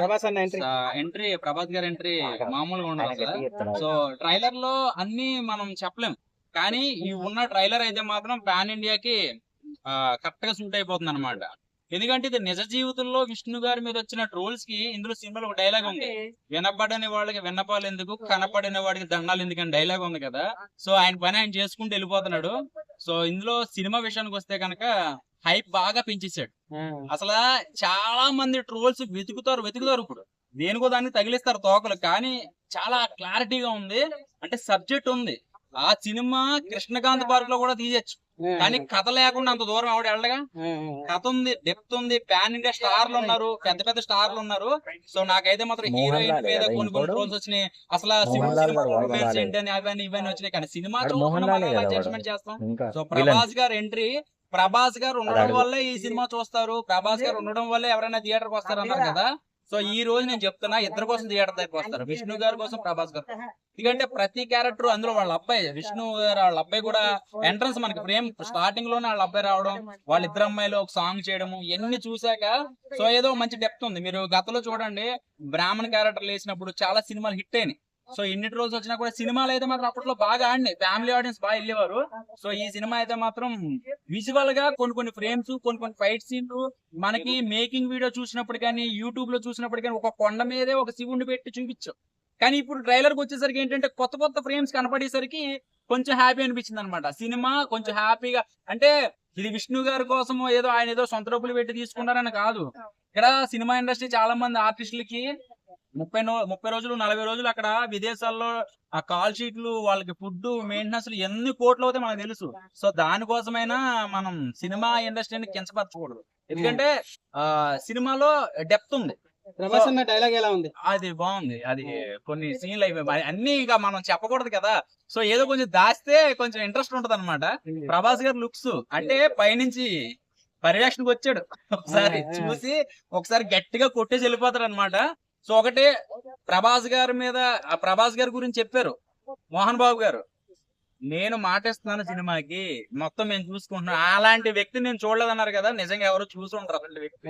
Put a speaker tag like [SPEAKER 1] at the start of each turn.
[SPEAKER 1] ప్రభాస్ అన్న entry
[SPEAKER 2] entry Prabhas గారి entry మామూలుగా ఉండదు కదా సో ట్రైలర్లో అన్ని మనం చెప్పలేం. కానీ ఈ ఉన్న ట్రైలర్ అయితే మాత్రం పాన్ ఇండియాకి కరెక్ట్గా సూట్ అయిపోతుంది అనమాట ఎందుకంటే ఇది నిజ జీవితంలో విష్ణు గారి మీద వచ్చిన ట్రోల్స్కి ఇందులో సినిమాలో ఒక డైలాగ్ ఉంది. వినపడని వాళ్ళకి విన్నపాలు ఎందుకు కనపడిన వాడికి దండాలు ఎందుకు అని డైలాగ్ ఉంది కదా. సో ఆయన పని ఆయన చేసుకుంటూ వెళ్ళిపోతున్నాడు. సో ఇందులో సినిమా విషయానికి వస్తే కనుక హైప్ బాగా పెంచేశాడు. అసలు చాలా మంది ట్రోల్స్ వెతుకుతారు వెతుకుతారు ఇప్పుడు. దేనికో దానికి తగిలిస్తారు తోకలు కానీ చాలా క్లారిటీగా ఉంది. అంటే సబ్జెక్ట్ ఉంది. ఆ సినిమా కృష్ణకాంత్ పార్క్లో కూడా తీయచ్చు. కానీ కథ లేకుండా అంత దూరం ఆవిడ వెళ్ళగా కథ ఉంది డెప్త్ ఉంది పాన్ ఇండియా స్టార్లు ఉన్నారు పెద్ద పెద్ద స్టార్లు ఉన్నారు. సో నాకైతే మాత్రం హీరోయిన్ మీద కొన్ని కొన్ని? రోల్స్ వచ్చినాయి. అసలు రొమాన్స్. ఏంటని అవన్నీ ఇవన్నీ వచ్చినాయి. కానీ సినిమా. జడ్జ్మెంట్ చేస్తాం? సో ప్రభాస్ గారు ఎంట్రీ ప్రభాస్ గారు ఉండడం. వల్లే ఈ సినిమా చూస్తారు. ప్రభాస్ గారు ఉండడం వల్లే ఎవరైనా థియేటర్కి వస్తారు అన్నారు కదా. సో ఈ రోజు నేను చెప్తున్నా ఇద్దరు కోసం థియేటర్ దగ్గరికి వస్తారు. విష్ణు గారి కోసం ప్రభాస్ గారు. ఎందుకంటే ప్రతి క్యారెక్టర్ అందులో వాళ్ళ అబ్బాయి విష్ణు గారు వాళ్ళ అబ్బాయి కూడా ఎంట్రన్స్ మనకి ఫ్రేమ్ స్టార్టింగ్లోనే వాళ్ళ అబ్బాయి రావడం వాళ్ళ ఇద్దరు అమ్మాయిలు ఒక సాంగ్ చేయడము ఇవన్నీ చూసాక సో ఏదో మంచి డెప్త్ ఉంది. మీరు గతంలో చూడండి బ్రాహ్మణ్ క్యారెక్టర్లు వేసినప్పుడు చాలా సినిమాలు హిట్ అయినాయి. సో ఎన్ని రోజులు వచ్చినా కూడా సినిమాలు అయితే మాత్రం అప్పట్లో బాగా ఆడినాయి. ఫ్యామిలీ ఆడియన్స్ బాగా వెళ్ళేవారు. సో ఈ సినిమా అయితే మాత్రం విజువల్గా కొన్ని కొన్ని ఫ్రేమ్స్ కొన్ని కొన్ని ఫైట్ సీన్లు మనకి మేకింగ్ వీడియో చూసినప్పుడు కానీ యూట్యూబ్లో చూసినప్పుడు కానీ ఒక కొండ మీదే ఒక శివుడిని పెట్టి చూపించాం. కానీ ఇప్పుడు ట్రైలర్కి వచ్చేసరికి ఏంటంటే కొత్త కొత్త ఫ్రేమ్స్ కనపడేసరికి కొంచెం హ్యాపీ అనిపించింది అనమాట సినిమా కొంచెం హ్యాపీగా అంటే ఇది విష్ణు గారి కోసం ఏదో ఆయన ఏదో సొంత డబ్బులు పెట్టి తీసుకున్నారని కాదు. ఇక్కడ సినిమా ఇండస్ట్రీ చాలా మంది ఆర్టిస్టులకి ముప్పై ముప్పై రోజులు నలభై రోజులు అక్కడ విదేశాల్లో ఆ కాల్ షీట్లు వాళ్ళకి ఫుడ్ మెయింటెనెన్స్ ఎన్ని కోట్లు అవుతాయి మనకు తెలుసు. సో దానికోసమైనా మనం సినిమా ఇండస్ట్రీని కించపరచకూడదు. ఎందుకంటే ఆ సినిమాలో డెప్త్ ఉంది.
[SPEAKER 1] ప్రభాస్ అన్న డైలాగ్ ఎలా ఉంది?
[SPEAKER 2] అది బాగుంది. అది కొన్ని సీన్లు అయిపోయి అన్ని ఇక మనం చెప్పకూడదు కదా. సో ఏదో కొంచెం దాస్తే కొంచెం ఇంట్రెస్ట్ ఉంటది అనమాట ప్రభాస్ గారి లుక్స్ అంటే పైనుంచి పరిరక్షణకు వచ్చాడు. ఒకసారి చూసి ఒకసారి గట్టిగా కొట్టేసి వెళ్ళిపోతాడు అనమాట సో ఒకటి ప్రభాస్ గారి మీద ఆ ప్రభాస్ గారి గురించి చెప్పారు. మోహన్ బాబు గారు నేను మాటిస్తున్నాను సినిమాకి మొత్తం మేము చూసుకుంటున్నాను అలాంటి వ్యక్తి నేను చూడలేదన్నారు కదా నిజంగా ఎవరు చూసి ఉంటారు అలాంటి వ్యక్తి.